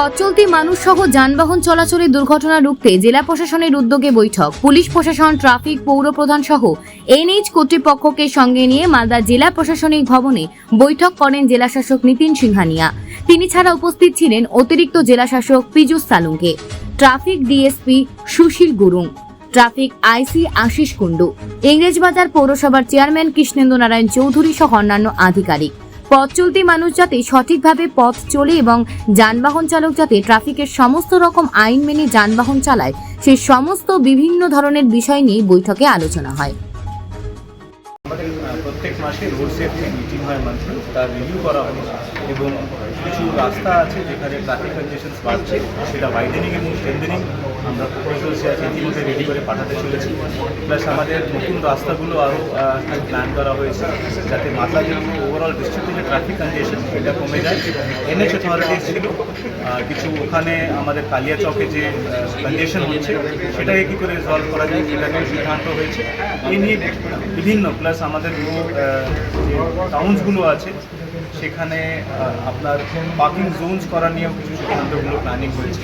পথ চলতি মানুষ সহ যানবাহন চলাচলে দুর্ঘটনা রুখতে জেলা প্রশাসনের উদ্যোগে বৈঠক। পুলিশ প্রশাসন, ট্রাফিক, পৌর প্রধান সহ এনএইচ কর্তৃপক্ষকে সঙ্গে নিয়ে মালদা জেলা প্রশাসনিক ভবনে বৈঠক করেন জেলাশাসক নীতিন সিংহানিয়া। তিনি ছাড়া উপস্থিত ছিলেন অতিরিক্ত জেলাশাসক Piyush Salunke traffic DSP Sushil Gurung. Traffic IC Ashis Kundu. Englishbazar পৌরসভার চেয়ারম্যান কৃষ্ণেন্দ্র নারায়ণ চৌধুরী সহ অন্যান্য আধিকারিক। পথ চলতি মানুষ যাতে সঠিকভাবে পথ চলে এবং যানবাহন চালক যাতে ট্রাফিকের সমস্ত রকম আইন মেনে যানবাহন চালায় সেই সমস্ত বিভিন্ন ধরনের বিষয় নিয়ে বৈঠকে আলোচনা হয়। প্রত্যেক মাসে রোড সেফটি মিটিং হয় মান্থলি তার রিভিউ করা হয় এবং কিছু রাস্তা আছে যেখানে ট্রাফিক কনজেশন বাড়ছে, সেটা ওয়াইডেনিং এবং স্ট্রেন্থেনিং আমরা প্রপোজালসে আছে, ইতিমধ্যে রেডি করে পাঠাতে চলেছি। প্লাস আমাদের নতুন রাস্তাগুলো আরও প্ল্যান করা হয়েছে, যাতে মাথা যে ওভারঅল ডিস্ট্রিক্টে যে ট্রাফিক কনজেশন এটা কমে যায়। এনএচ অথরিটিস ছিল কিছু ওখানে আমাদের কালিয়া চকে যে কনজেশন হচ্ছে, সেটাকে কী করে রিজলভ করা যায় সেটা নিয়ে সিদ্ধান্ত হয়েছে। এই নিয়ে বিভিন্ন প্লাস আমাদের টাউন্সগুলো আছে সেখানে আপনার পার্কিং জোনস করা নিয়েও কিছু সিদ্ধান্তগুলো প্ল্যানিং হয়েছে।